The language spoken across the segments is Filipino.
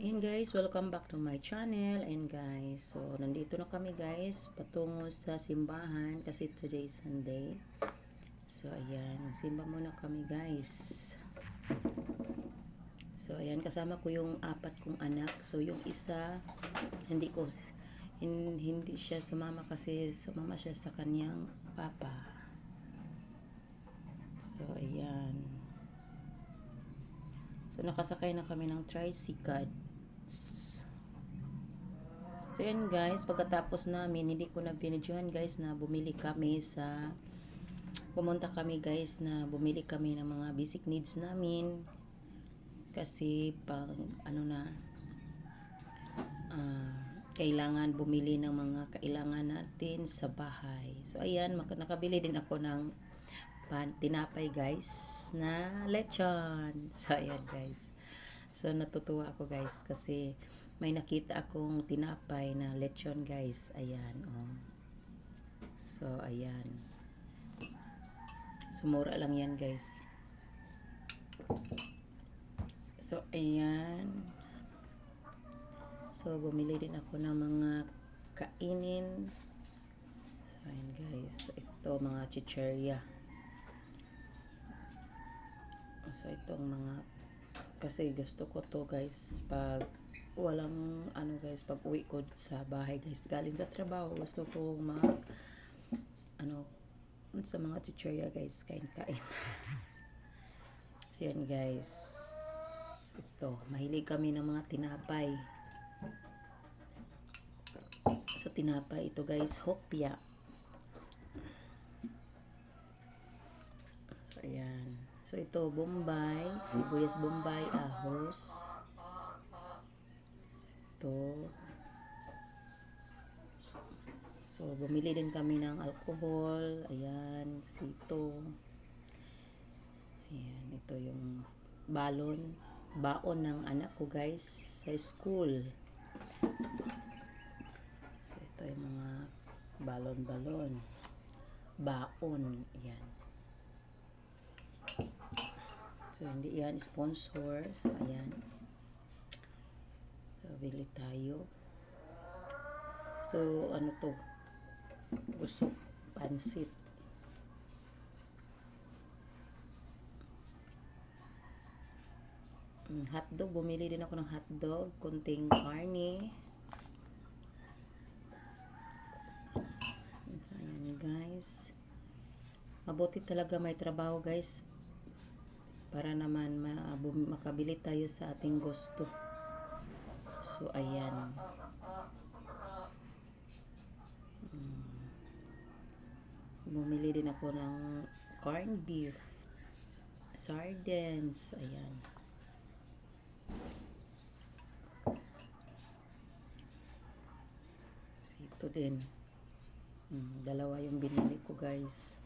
Ayan guys, welcome back to my channel. And guys, so nandito na kami guys, patungo sa simbahan kasi today is Sunday. So ayan, simba muna kami guys. So ayan, kasama ko yung apat kong anak. So yung isa, hindi ko, hin- hindi siya sumama kasi sumama siya sa kanyang papa. So ayan. So, nakasakay na kami ng tricycle. So, yan guys, pagkatapos namin, hindi ko na binidyohan guys na bumili kami sa, pumunta kami guys na bumili kami ng mga basic needs namin. Kasi, pang, ano na, ah, kailangan bumili ng mga kailangan natin sa bahay. So, ayan, nakabili din ako ng pan, tinapay guys na lechon. So, ayan guys. So, natutuwa ako guys kasi may nakita akong tinapay na lechon guys. Ayan, oh. So, ayan. Sumura lang yan guys. So, ayan. So, bumili din ako ng mga kainin. So, ayan guys. Ito, mga chicherya. So, itong mga kasi gusto ko to guys pag walang ano guys pag uwi ko sa bahay guys galing sa trabaho gusto ko mag ano sa mga chicherya guys kain kain. So yan guys. Ito mahilig kami ng mga tinapay. So tinapay ito guys hopya so ayan So ito bombay, sibuyas bombay, ahos. Ito. So bumili din kami ng alcohol, ayan, sito. Ayan, ito yung balon, baon ng anak ko guys sa school. So ito yung mga balon-balon. Baon, ayan. So, hindi yan sponsor. So, ayan. So, bili tayo. So, ano to? Gusto. Pansit. Mm, hotdog. Bumili din ako ng hotdog. Kunting carne. So, ayan guys. Mabuti talaga may trabaho guys para naman ma- bum- makabili tayo sa ating gusto. So, ayan. Mm. Bumili din ako ng corned beef, sardines, ayan. So, ito din. Mm, dalawa yung binili ko guys.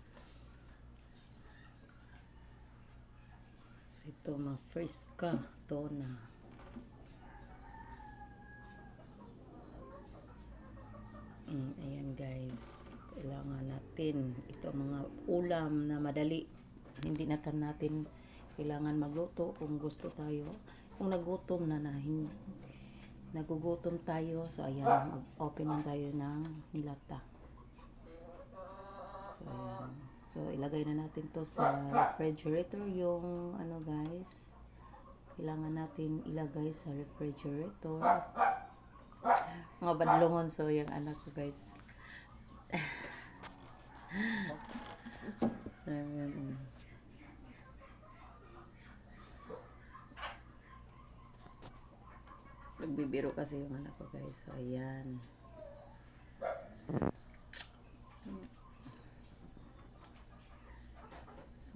Ito mga friska tona. Mm, ayan guys. Kailangan natin ito mga ulam na madali. Hindi natin natin kailangan magluto kung gusto tayo. Kung nagutom na na hindi, nagugutom tayo. So ayan, mag-open lang tayo ng nilata. So ayan. So ilagay na natin to sa refrigerator yung ano guys. Kailangan natin ilagay sa refrigerator. Mga badlongon so yung anak ko guys. Ayan. Nagbibiro kasi yung anak ko guys. So ayan.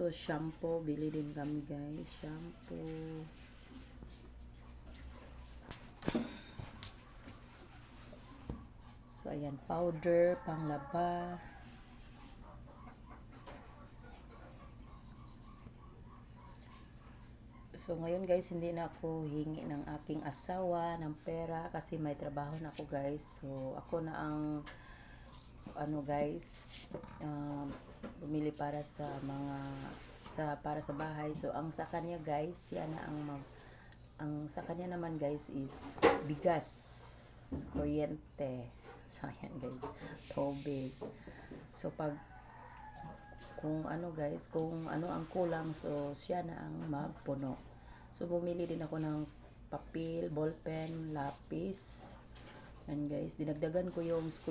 So, shampoo. Bili din kami, guys. Shampoo. So, ayan. Powder, panglaba. So, ngayon, guys, hindi na ako hingi ng aking asawa ng pera kasi may trabaho na ako, guys. So, ako na ang ano guys um, bumili para sa mga sa para sa bahay so ang sa kanya guys siya na ang mag ang sa kanya naman guys is bigas, kuryente. So, ayan guys, tubig. So, pag kung ano guys, kung ano ang kulang, so siya na ang magpuno. So, bumili din ako ng papel, ballpen, lapis. Yan guys, dinagdagan ko yung school